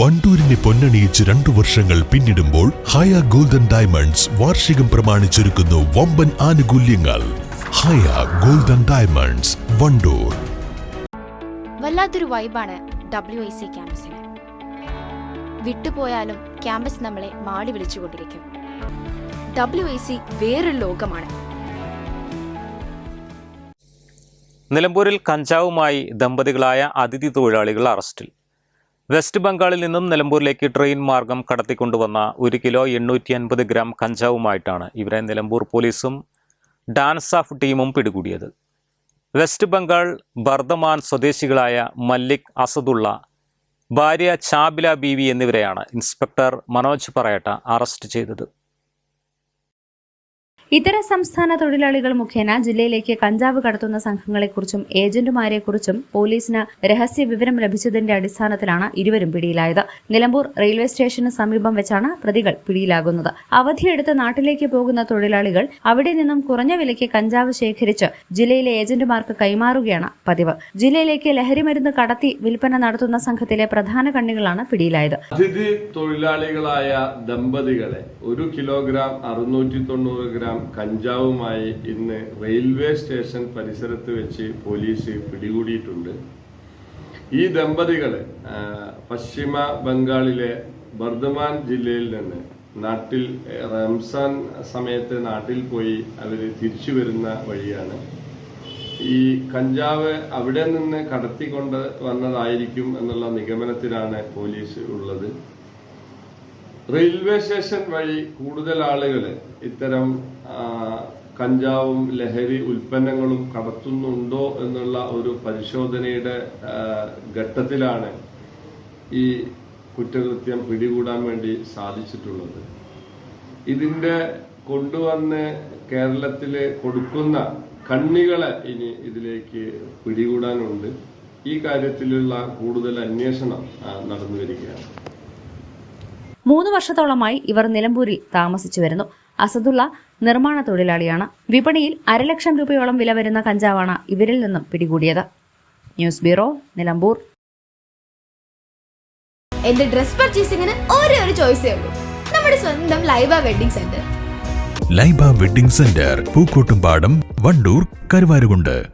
വണ്ടൂരിനെ പൊന്നണിയിച്ച് രണ്ടു വർഷങ്ങൾ പിന്നിടുമ്പോൾ ഹയ ഗോൾഡൻ ഡയമണ്ട്സ് വാർഷികം പ്രമാണിച്ചൊരുക്കുന്നു വമ്പൻ ആനുകൂല്യങ്ങൾ. Haya golden diamonds Wandoor. വല്ലാത്തൊരു വൈബാണ് ഡബ്ല്യു ഐ സി ക്യാമ്പസിന്. വിട്ടുപോയാലും ക്യാമ്പസ് നമ്മളെ മാടി വിളിച്ചുകൊണ്ടിരിക്കും. ഡബ്ല്യു ഐ സി വേറൊരു ലോകമാണ്. നിലമ്പൂരിൽ കഞ്ചാവുമായി ദമ്പതികളായ അതിഥി തൊഴിലാളികൾ അറസ്റ്റിൽ. വെസ്റ്റ് ബംഗാളിൽ നിന്നും നിലമ്പൂരിലേക്ക് ട്രെയിൻ മാർഗം കടത്തിക്കൊണ്ടുവന്ന ഒരു കിലോ എണ്ണൂറ്റി അൻപത് ഗ്രാം കഞ്ചാവുമായിട്ടാണ് ഇവരെ നിലമ്പൂർ പോലീസും ഡാൻസ് ഓഫ് ടീമും പിടികൂടിയത്. വെസ്റ്റ് ബംഗാൾ ബർദമാൻ സ്വദേശികളായ മല്ലിക് അസദുള്ള ഭാര്യ ചാബില ബീവി എന്നിവരെയാണ് ഇൻസ്പെക്ടർ മനോജ് പറയട്ട അറസ്റ്റ് ചെയ്തത്. ഇതര സംസ്ഥാന തൊഴിലാളികൾ മുഖേന ജില്ലയിലേക്ക് കഞ്ചാവ് കടത്തുന്ന സംഘങ്ങളെക്കുറിച്ചും ഏജന്റുമാരെക്കുറിച്ചും പോലീസിന് രഹസ്യ വിവരം ലഭിച്ചതിന്റെ അടിസ്ഥാനത്തിലാണ് ഇരുവരും പിടിയിലായത്. നിലമ്പൂർ റെയിൽവേ സ്റ്റേഷന് സമീപം വെച്ചാണ് പ്രതികൾ പിടിയിലാകുന്നത്. അവധിയെടുത്ത് നാട്ടിലേക്ക് പോകുന്ന തൊഴിലാളികൾ അവിടെ നിന്നും കുറഞ്ഞ വിലയ്ക്ക് കഞ്ചാവ് ശേഖരിച്ച് ജില്ലയിലെ ഏജന്റുമാർക്ക് കൈമാറുകയാണ് പതിവ്. ജില്ലയിലേക്ക് ലഹരിമരുന്ന് കടത്തി വിൽപ്പന നടത്തുന്ന സംഘത്തിലെ പ്രധാന കണ്ണികളാണ് പിടിയിലായത്. അതിഥി തൊഴിലാളികളായ ദമ്പതികളെ ഒരു കിലോഗ്രാം അറുന്നൂറ്റി തൊണ്ണൂറ് ഗ്രാം കഞ്ചാവുമായി ഇന്ന് റെയിൽവേ സ്റ്റേഷൻ പരിസരത്ത് വെച്ച് പോലീസ് പിടികൂടിയിട്ടുണ്ട്. ഈ ദമ്പതികൾ പശ്ചിമ ബംഗാളിലെ ബർദമാൻ ജില്ലയിൽ നിന്ന് നാട്ടിൽ റംസാൻ സമയത്ത് നാട്ടിൽ പോയി അവർ തിരിച്ചു വരുന്ന വഴിയാണ്. ഈ കഞ്ചാവ് അവിടെ നിന്ന് കടത്തിക്കൊണ്ട് വന്നതായിരിക്കും എന്നുള്ള നിഗമനത്തിലാണ് പോലീസ് ഉള്ളത്. റെയിൽവേ സ്റ്റേഷൻ വഴി കൂടുതൽ ആളുകൾ ഇത്തരം കഞ്ചാവും ലഹരി ഉൽപ്പന്നങ്ങളും കടത്തുന്നുണ്ടോ എന്നുള്ള ഒരു പരിശോധനയുടെ ഘട്ടത്തിലാണ് ഈ കുറ്റകൃത്യം പിടികൂടാൻ വേണ്ടി സാധിച്ചിട്ടുള്ളത്. ഇതിന്റെ കൊണ്ടുവന്ന് കേരളത്തിൽ കൊടുക്കുന്ന കണ്ണികളെ ഇനി ഇതിലേക്ക് പിടികൂടാനുണ്ട്. ഈ കാര്യത്തിലുള്ള കൂടുതൽ അന്വേഷണം നടന്നു വരികയാണ്. മൂന്ന് വർഷത്തോളമായി ഇവർ നിലമ്പൂരിൽ താമസിച്ചു വരുന്നു. അസദുള്ള നിർമ്മാണ തൊഴിലാളിയാണ്. വിപണിയിൽ അരലക്ഷം രൂപയോളം വില വരുന്ന കഞ്ചാവാണ് ഇവരിൽ നിന്നും പിടികൂടിയത്. News bureau Nilambur. എന്റെ ഡ്രസ് പർച്ചേസിംഗിന് ഒരേ ഒരു ചോയ്സേ ഉള്ളൂ. നമ്മുടെ സ്വന്തം Laiba wedding centre Laiba wedding centre Pookkottumpadam Wandoor Karuvarakundu.